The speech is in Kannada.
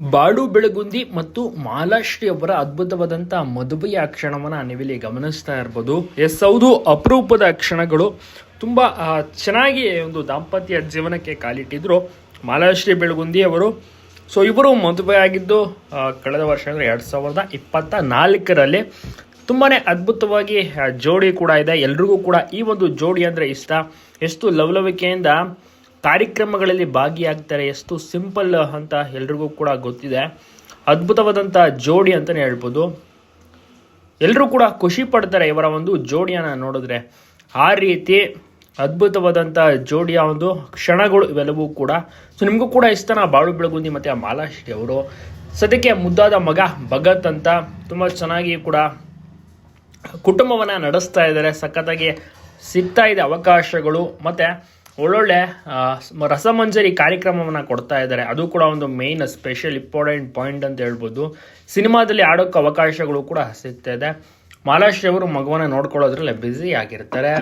ಬಾಡು ಬೆಳಗುಂದಿ ಮತ್ತು ಮಾಲಾಶ್ರೀ ಅವರ ಅದ್ಭುತವಾದಂತಹ ಮದುವೆಯ ಕ್ಷಣವನ್ನ ನೀವಿಲ್ಲಿ ಗಮನಿಸ್ತಾ ಇರ್ಬೋದು. ಎಸ್, ಹೌದು, ಅಪರೂಪದ ಕ್ಷಣಗಳು. ತುಂಬಾ ಚೆನ್ನಾಗಿ ಒಂದು ದಾಂಪತ್ಯ ಜೀವನಕ್ಕೆ ಕಾಲಿಟ್ಟಿದ್ರು ಮಾಲಾಶ್ರೀ ಬೆಳಗುಂದಿ ಅವರು ಸೊ, ಇವರು ಮದುವೆ ಆಗಿದ್ದು ಕಳೆದ ವರ್ಷ ಅಂದರೆ ಎರಡು ಸಾವಿರದ ಇಪ್ಪತ್ತ ನಾಲ್ಕರಲ್ಲಿ ತುಂಬಾ ಅದ್ಭುತವಾಗಿ ಜೋಡಿ ಕೂಡ ಇದೆ. ಎಲ್ರಿಗೂ ಕೂಡ ಈ ಒಂದು ಜೋಡಿ ಅಂದರೆ ಇಷ್ಟ. ಎಷ್ಟು ಲವಲವಿಕೆಯಿಂದ ಕಾರ್ಯಕ್ರಮಗಳಲ್ಲಿ ಭಾಗಿಯಾಗ್ತಾರೆ ಎಷ್ಟು ಸಿಂಪಲ್ ಅಂತ ಎಲ್ರಿಗೂ ಕೂಡ ಗೊತ್ತಿದೆ. ಅದ್ಭುತವಾದಂಥ ಜೋಡಿ ಅಂತಲೇ ಹೇಳ್ಬೋದು. ಎಲ್ಲರೂ ಕೂಡ ಖುಷಿ ಪಡ್ತಾರೆ ಇವರ ಒಂದು ಜೋಡಿಯನ್ನು ನೋಡಿದ್ರೆ. ಆ ರೀತಿ ಅದ್ಭುತವಾದಂಥ ಜೋಡಿಯ ಒಂದು ಕ್ಷಣಗಳು ಇವೆಲ್ಲವೂ ಕೂಡ. ಸೊ ನಿಮಗೂ ಕೂಡ ಇಷ್ಟನ ಬಾಳು ಬೆಳಗುಂದಿ ಮತ್ತು ಮಾಲಾಶ್ರೀ ಅವರು. ಸದ್ಯಕ್ಕೆ ಮುದ್ದಾದ ಮಗ ಭಗತ್ ಅಂತ ತುಂಬ ಚೆನ್ನಾಗಿ ಕೂಡ ಕುಟುಂಬವನ್ನು ನಡೆಸ್ತಾ ಇದ್ದಾರೆ. ಸಖತ್ತಾಗಿ ಸಿಗ್ತಾ ಇದೆ ಅವಕಾಶಗಳು. ಮತ್ತು ಒಳ್ಳೊಳ್ಳೆ ರಸಮಂಜರಿ ಕಾರ್ಯಕ್ರಮವನ್ನು ಕೊಡ್ತಾ ಇದ್ದಾರೆ. ಅದು ಕೂಡ ಒಂದು ಮೇನ್ ಸ್ಪೆಷಲ್ ಇಂಪಾರ್ಟೆಂಟ್ ಪಾಯಿಂಟ್ ಅಂತ ಹೇಳ್ಬೋದು. ಸಿನಿಮಾದಲ್ಲಿ ಆಡೋಕೆ ಅವಕಾಶಗಳು ಕೂಡ ಸಿಗ್ತಾ ಇದೆ. ಮಾಲಾಶ್ರೀ ಅವರು ಮಗುವನ್ನ ನೋಡ್ಕೊಳ್ಳೋದ್ರಲ್ಲಿ ಬ್ಯುಸಿ ಆಗಿರ್ತಾರೆ.